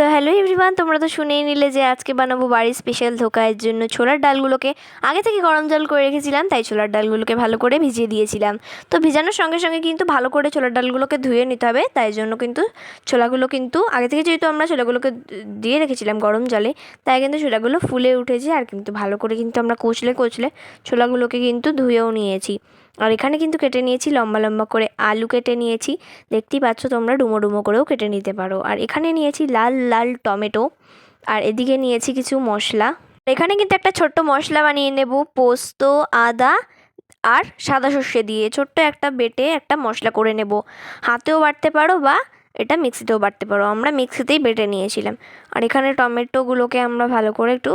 তো hello everyone, তোমরা তো শুনেই নিলে যে আজকে বানাবো বাড়ির স্পেশাল ধোকায়ের জন্য ছোলার ডালগুলোকে। আগে থেকে গরম জল করে রেখেছিলাম, তাই ছোলার ডালগুলোকে ভালো করে ভিজিয়ে দিয়েছিলাম। তো ভিজানোর সঙ্গে সঙ্গে কিন্তু ভালো করে ছোলার ডালগুলোকে ধুয়ে নিতে হবে, তাই জন্য কিন্তু ছোলাগুলো কিন্তু, আগে থেকে যেহেতু আমরা ছোলাগুলোকে দিয়ে রেখেছিলাম গরম জলে, তাই কিন্তু ছোলাগুলো ফুলে উঠেছে আর কিন্তু ভালো করে কিন্তু আমরা কচলে কচলে ছোলাগুলোকে কিন্তু ধুয়েও নিয়েছি। আর এখানে কিন্তু কেটে নিয়েছি লম্বা লম্বা করে আলু কেটে নিয়েছি। দেখতেই পাচ্ছ তোমরা ডুমো ডুমো করেও কেটে নিতে পারো। আর এখানে নিয়েছি লাল লাল টমেটো। আর এদিকে নিয়েছি কিছু মশলা। এখানে কিন্তু একটা ছোট্ট মশলা বানিয়ে নেব, পোস্ত, আদা আর সাদা সর্ষে দিয়ে। ছোট্ট একটা বেটে একটা মশলা করে নেব। হাতেও বাটতে পারো বা এটা মিক্সিতেও বাটতে পারো। আমরা মিক্সিতেই বেটে নিয়েছিলাম। আর এখানে টমেটোগুলোকে আমরা ভালো করে একটু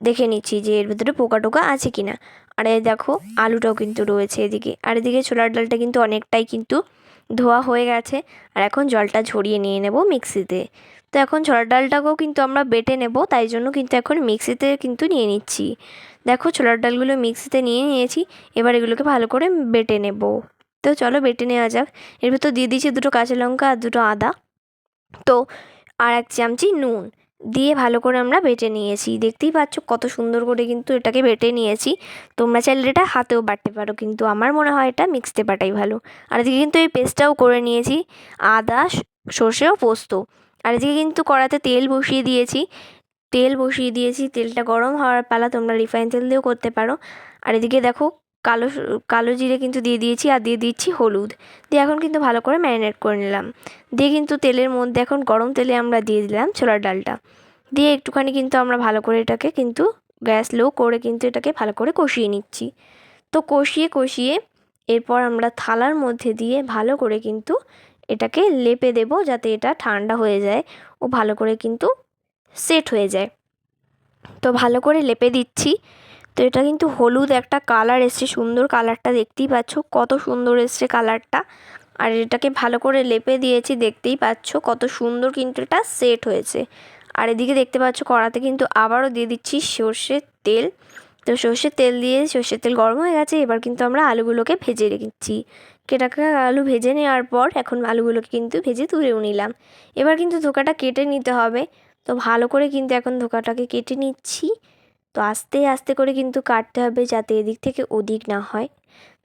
দেখে নিচ্ছি যে এর ভিতরে পোকা টোকা আছে কি না আর এই দেখো, আলুটাও কিন্তু রয়েছে এদিকে। আর এদিকে ছোলার ডালটা কিন্তু অনেকটাই কিন্তু ধোয়া হয়ে গেছে। আর এখন জলটা ঝরিয়ে নিয়ে নেব মিক্সিতে। তো এখন ছোলার ডালটাকেও কিন্তু আমরা বেটে নেব, তাই জন্য কিন্তু এখন মিক্সিতে কিন্তু নিয়ে নিচ্ছি। দেখো, ছোলার ডালগুলো মিক্সিতে নিয়ে নিয়েছি, এবার এগুলোকে ভালো করে বেটে নেব। তো চলো বেটে নেওয়া যাক। এর ভেতর দিয়ে দিয়েছি দুটো কাঁচা লঙ্কা আর দুটো আদা। তো আর এক চামচি নুন। দিয়ে ভালো করে আমরা বেটে নিয়েছি। দেখতেই পাচ্ছ কত সুন্দর করে কিন্তু এটাকে বেটে নিয়েছি। তোমরা চাইলে এটা হাতেও বাটতে পারো, কিন্তু আমার মনে হয় এটা মিক্সতে বাটাই ভালো। আর এদিকে কিন্তু এই পেস্টটাও করে নিয়েছি, আদা সর্ষে ও পোস্ত। আর এদিকে কিন্তু কড়াতে তেল বসিয়ে দিয়েছি। তেল বসিয়ে দিয়েছি, তেলটা গরম হওয়ার পালা তোমরা রিফাইন তেল দিয়েও করতে পারো। আর এদিকে দেখো কালো কালো জিরে কিন্তু দিয়ে দিয়েছি আর দিয়ে দিচ্ছি হলুদ। দিয়ে এখন কিন্তু ভালো করে ম্যারিনেট করে নিলাম। দিয়ে কিন্তু তেলের মধ্যে এখন গরম তেলে আমরা দিয়ে দিলাম ছোলার ডালটা। দিয়ে একটুখানি কিন্তু আমরা ভালো করে এটাকে কিন্তু গ্যাস লো করে কিন্তু এটাকে ভালো করে কষিয়ে নিচ্ছি। তো কষিয়ে কষিয়ে এরপর আমরা থালার মধ্যে দিয়ে ভালো করে কিন্তু এটাকে লেপে দেব যাতে এটা ঠান্ডা হয়ে যায় ও ভালো করে কিন্তু সেট হয়ে যায়। তো ভালো করে লেপে দিচ্ছি। তো এটা কিন্তু হলুদ একটা কালার এসছে, সুন্দর কালারটা দেখতেই পাচ্ছ, কত সুন্দর এসছে কালারটা। আর এটাকে ভালো করে লেপে দিয়েছি, দেখতেই পাচ্ছ কত সুন্দর কিন্তু এটা সেট হয়েছে। আর এদিকে দেখতে পাচ্ছ কড়াতে কিন্তু আবারও দিয়ে দিচ্ছি সর্ষের তেল। তো সর্ষের তেল দিয়ে, সর্ষের তেল গরম হয়ে গেছে, এবার কিন্তু আমরা আলুগুলোকে ভেজে রেখেছি। কেটাকা আলু ভেজে নেওয়ার পর এখন আলুগুলোকে কিন্তু ভেজে তুলেও নিলাম। এবার কিন্তু ধোকাটা কেটে নিতে হবে। তো ভালো করে কিন্তু এখন ধোকাটাকে কেটে নিচ্ছি। তো আস্তে আস্তে করে কিন্তু কাটতে হবে যাতে এদিক থেকে ওদিক না হয়।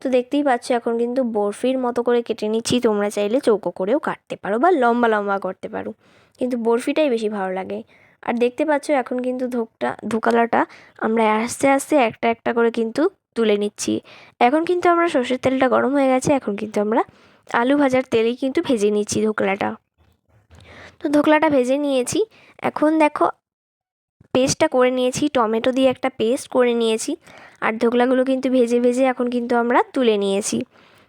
তো দেখতেই পাচ্ছ এখন কিন্তু বরফির মতো করে কেটে নিচ্ছি। তোমরা চাইলে চৌকো করেও কাটতে পারো বা লম্বা লম্বা করতে পারো। কিন্তু বরফিটাই বেশি ভালো লাগে। আর দেখতে পাচ্ছ এখন কিন্তু ধোকটা, ধোকালাটা আমরা আস্তে আস্তে একটা একটা করে কিন্তু তুলে নিচ্ছি। এখন কিন্তু আমরা সর্ষের তেলটা গরম হয়ে গেছে। এখন কিন্তু আমরা আলু ভাজার তেলেই কিন্তু ভেজে নিচ্ছি ধোকলাটা। তো ধোকলাটা ভেজে নিয়েছি। এখন দেখো পেস্টটা করে নিয়েছি, টমেটো দিয়ে একটা পেস্ট করে নিয়েছি, আর ধোকলাগুলো কিন্তু ভেজে ভেজে এখন কিন্তু আমরা তুলে নিয়েছি।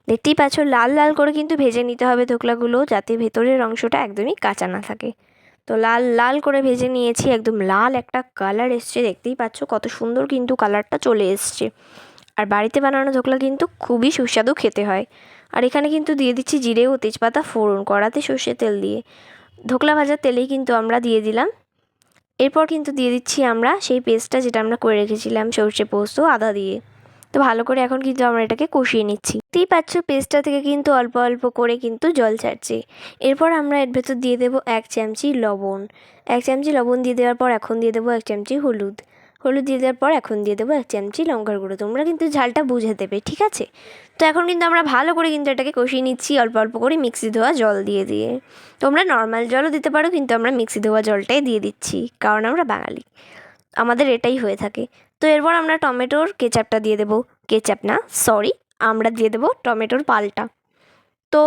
দেখতেই পাচ্ছ, লাল লাল করে কিন্তু ভেজে নিতে হবে ধোকলাগুলো, যাতে ভেতরের অংশটা একদমই কাঁচা না থাকে। তো লাল লাল করে ভেজে নিয়েছি, একদম লাল একটা কালার এসছে, দেখতেই পাচ্ছ কত সুন্দর কিন্তু কালারটা চলে এসছে। আর বাড়িতে বানানো ধোকলা কিন্তু খুবই সুস্বাদু খেতে হয়। আর এখানে কিন্তু দিয়ে দিচ্ছি জিরে ও তেজপাতা ফোড়ন, কড়াতে সর্ষে তেল দিয়ে। ধোকলা ভাজার তেলেই কিন্তু আমরা দিয়ে দিলাম এরপর কিন্তু দিয়ে দিচ্ছি আমরা সেই পেস্টটা যেটা আমরা করে রেখেছিলাম সর্ষে পোস্ত, আদা দিয়ে। তো ভালো করে এখন কিন্তু আমরা এটাকে কষিয়ে নিচ্ছি। তুই পাচ্ছ পেস্টটা থেকে কিন্তু অল্প অল্প করে কিন্তু জল ছাড়ছে। এরপর আমরা এর ভেতর দিয়ে দেবো এক চামচি লবণ। এক চামচি লবণ দিয়ে দেওয়ার পর এখন দিয়ে দেবো এক চামচি হলুদ। হলুদ দিয়ে দেওয়ার পর এখন দিয়ে দেবো এক চামচি লঙ্কার গুঁড়ো। তোমরা কিন্তু ঝালটা বুঝে দেবে, ঠিক আছে? তো এখন কিন্তু আমরা ভালো করে কিন্তু এটাকে কষিয়ে নিচ্ছি অল্প অল্প করে মিক্সি ধোয়া জল দিয়ে দিয়ে। তোমরা নর্মাল জলও দিতে পারো, কিন্তু আমরা মিক্সি ধোয়া জলটাই দিয়ে দিচ্ছি, কারণ আমরা বাঙালি। আমাদের এটাই হয়ে থাকে। তো এরপর আমরা টমেটোর কেচাপটা দিয়ে দেবো। কেচাপ না, সরি, আমরা দিয়ে দেবো টমেটোর পালটা। তো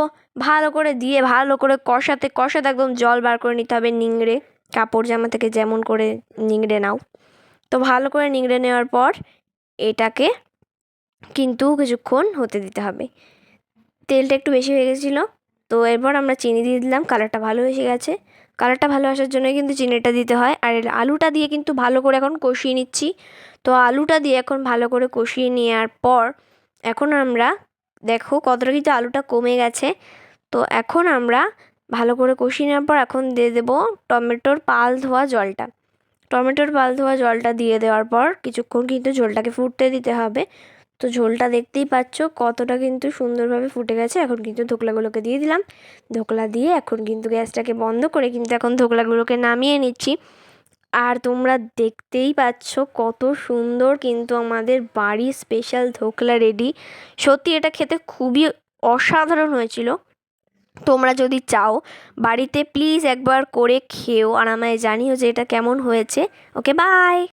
ভালো করে দিয়ে, ভালো করে কষাতে কষাতে একদম জল বার করে নিতে হবে নিংড়ে। কাপড় জামা থেকে যেমন করে নিংড়ে নাও। তো ভালো করে নিংড়ে নেওয়ার পর এটাকে কিন্তু কিছুক্ষণ হতে দিতে হবে। তেলটা একটু বেশি হয়ে গেছিল, তো এরপর আমরা চিনি দিয়ে দিলাম, কালারটা ভালো এসে গেছে। কালারটা ভালো আসার জন্য কিন্তু চিনিটা দিতে হয়। আর আলুটা দিয়ে কিন্তু ভালো করে এখন কষিয়ে নিচ্ছি। তো আলুটা দিয়ে এখন ভালো করে কষিয়ে নেওয়ার পর এখন আমরা, দেখো কতটা কিন্তু আলুটা কমে গেছে। তো এখন আমরা ভালো করে কষিয়ে নেওয়ার পর এখন দিয়ে দেবো টমেটোর পাল ধোয়া জলটা। টমেটোর পাল ধোয়া জলটা দিয়ে দেওয়ার পর কিছুক্ষণ কিন্তু ঝোলটাকে ফুটতে দিতে হবে। তো ঝোলটা দেখতেই পাচ্ছ কতটা কিন্তু সুন্দরভাবে ফুটে গেছে। এখন কিন্তু ধোকলাগুলোকে দিয়ে দিলাম। ধোকলা দিয়ে এখন কিন্তু গ্যাসটাকে বন্ধ করে কিন্তু এখন ধোকলাগুলোকে নামিয়ে নিচ্ছি। আর তোমরা দেখতেই পাচ্ছ কত সুন্দর কিন্তু আমাদের বাড়ির স্পেশাল ধোকলা রেডি সত্যি এটা খেতে খুবই অসাধারণ হয়েছিল। তোমরা যদি চাও, বাড়িতে প্লিজ একবার করে খেও, আর আমায় জানিও যে এটা কেমন হয়েছে। Okay bye